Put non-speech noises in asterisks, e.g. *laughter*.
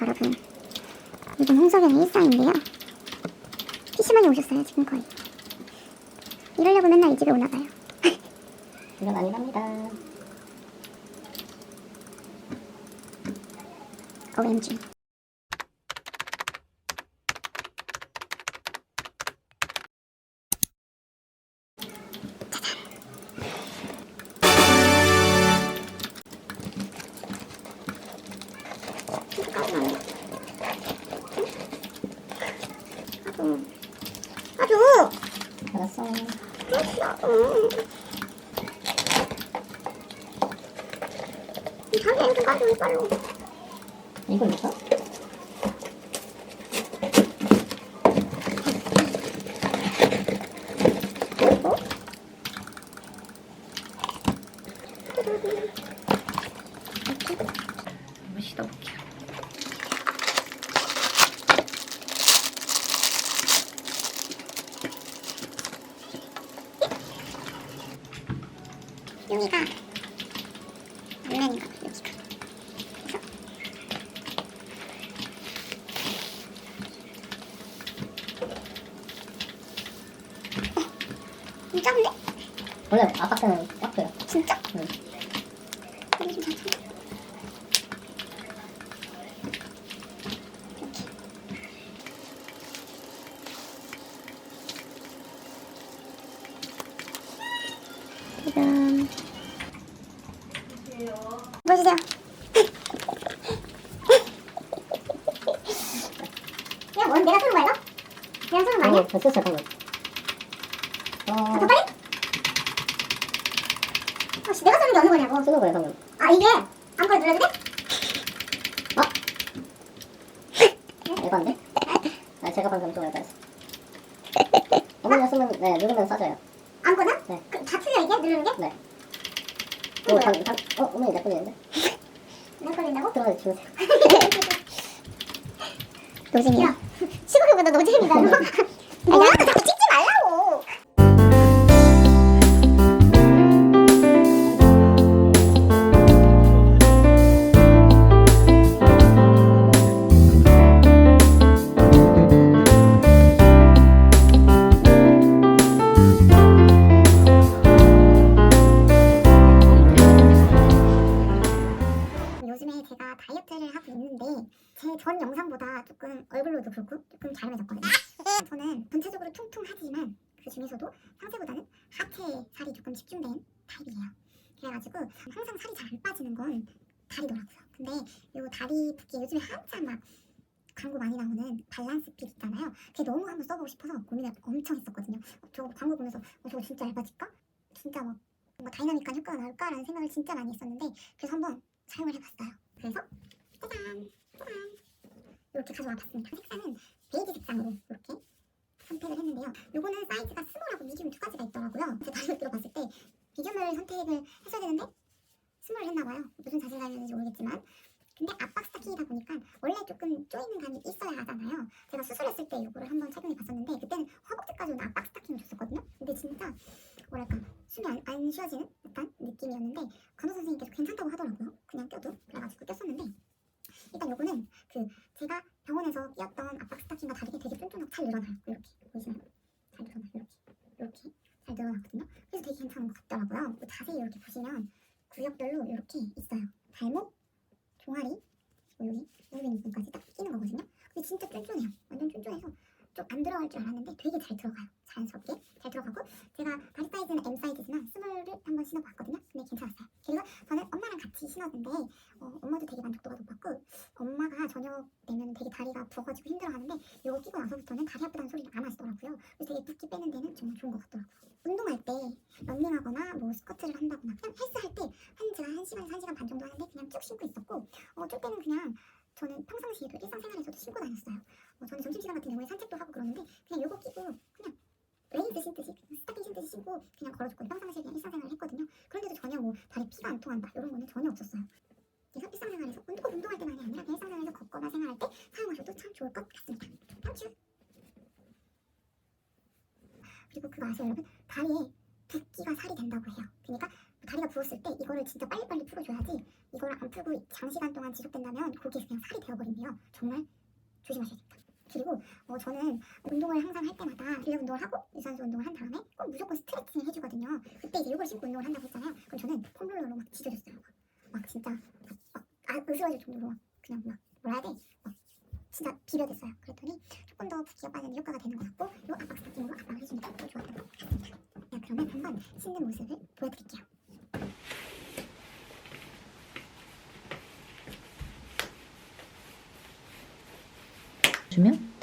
여러분. 이건 홍석현의 일상인데요. PC방에 오셨어요 지금 거의. 이러려고 맨날 이 집에 오나봐요. 이건 아니랍니다. OMG 아주 아주 알았어. 자기는 좀 가져 빨로 이거 있어? 그리고 한번 씻어볼게요. 여기가 봐 여기가 그래서 어, 좀 작은데? 원래 아까는 꽉 돼요. 진짜? 응. 여기 좀 작아 이렇게 지금 보여주세요 야, 뭔 내가 쏘는 거야, 이거? 내가 쏘는 거 아니야? 아니, 그 소스 방금. 아, 어, 더 빨리? 아, 씨, 내가 쏘는 게 어느 거냐고. 쓰는 거예요, 방금. 아, 이게 아무거나 눌러도 돼? 에반데? 아, 제가 방금 좀 에바했어. 어머니가 쓰면, 네, 누르면 싸져요. 아무거나? 네. 그, 다 이게? 누르는 게? 네. 오, 방, 방, 어, 어머니 내 걸리는데? 내 걸린다고? 들어가서 주무세요. 노잼이야. 시골보다 노잼이다. 뭐 있는데 제 전 영상보다 조금 얼굴로도 그렇고 조금 갸름해졌거든요. *laughs* 저는 전체적으로 퉁퉁하지만 그 중에서도 상체보다는 하체 살이 조금 집중된 타입이에요. 그래가지고 항상 살이 잘 안 빠지는 건 다리더라고요. 근데 요 다리 붓기 요즘에 한참 막 광고 많이 나오는 밸런스 핏 있잖아요. 그게 너무 한번 써보고 싶어서 고민을 엄청 했었거든요. 어, 저거 광고 보면서 어, 저거 진짜 얇아질까? 진짜 막 뭔가 다이나믹한 효과가 나올까라는 생각을 진짜 많이 했었는데 그래서 한번 사용을 해봤어요. 그래서 이렇게 가져와 봤습니다. 색상은 베이지 색상으로 이렇게 선택을 했는데요. 요거는 사이즈가 스몰하고 미디움 두 가지가 있더라고요. 제 다리를 들어봤을 때 미디움을 선택을 했어야 되는데 스몰을 했나봐요. 무슨 자신감이었는지 모르겠지만 근데 압박 스타킹이다 보니까 원래 조금 조이는 감이 있어야 하잖아요. 제가 수술했을 때 이거를 한번 착용해 봤었는데 그때는 허벅지까지 오는 압박 스타킹을 줬었거든요. 근데 진짜 뭐랄까 숨이 안, 안 쉬어지는 듯한 느낌이었는데 간호 선생님께서 괜찮다고 하더라고요. 그냥 껴도 그래가지고 꼈었는데 일단 요거는 그 제가 병원에서 끼었던 압박 스타킹과 다르게 되게 쫀쫀하고 잘 늘어나요. 이렇게 보이시나요? 잘 늘어나요. 이렇게 이렇게 잘 늘어났거든요. 그래서 되게 괜찮은 것 같더라고요. 또 자세히 이렇게 보시면 구역별로 이렇게 있어요. 발목, 종아리, 그리고 여기 여기 부분까지 딱 끼는 거거든요. 근데 진짜 쫀쫀해요. 완전 쫀쫀해서 좀안 들어갈 줄 알았는데 되게 잘 들어가요. 자연스럽게 잘 들어가고 제가 다리 사이즈는 M 사이즈지만 스몰을 한번 신어봤거든요. 근데 괜찮았어요. 그리고 저는 엄마랑 같이 신었는데 어, 엄마도 되게 만족도가 높았고 엄마가 저녁 되면 되게 다리가 부어가지고 힘들어하는데 이거 끼고 나서부터는 다리 아프다는 소리를 안 하시더라고요. 그래서 되게 붓기 빼는 데는 정말 좋은 것 같더라고요. 운동할 때 런닝하거나 뭐 스쿼트를 한다거나 그냥 헬스할 때한 제가 한 시간에서 한 시간 반 정도 하는데 그냥 쭉 신고 있었고 어, 뛸 때는 그냥 저는 평상시에도 일상생활에서도 신고 다녔어요. 어, 저는 점심시간 같은 경우에 산책도 하고 그러는데 그냥 요거 끼고 그냥 레인스 신듯이 스타킹 신듯이 신고 그냥 걸어줬고 평상시에 그냥 일상생활을 했거든요. 그런데도 전혀 뭐 다리 피가 안 통한다 이런 거는 전혀 없었어요. 그래서 일상생활에서 운- 꼭 운동할 때만이 아니라 일상생활에서 걷거나 생활할 때 사용하셔도 참 좋을 것 같습니다. 탐추. 그리고 그거 아세요 여러분? 다리에 붓기가 살이 된다고 해요. 그러니까 다리가 부었을 때 이거를 진짜 빨리빨리 풀어줘야지 이걸 안 풀고 장시간 동안 지속된다면 거기에서 그냥 살이 되어버린대요. 정말 조심하셔야겠다. 그리고 어, 저는 운동을 항상 할 때마다 근력 운동을 하고 유산소 운동을 한 다음에 꼭 무조건 스트레칭을 해주거든요. 그때 이제 이걸 신고 운동을 한다고 했잖아요. 그럼 저는 폼롤러로 막 지져줬어요. 막, 막 진짜 막, 막 아, 정도로 막 그냥 막 뭐라 해야 돼? 막 진짜 비벼댔어요. 그랬더니 조금 더 붓기가 빠지는 효과가 되는 것 같고 요 압박 스타킹으로 압박을 해주는 게더 좋았던 것. 네, 그러면 한번 신는 모습을 보여드릴게요. 주면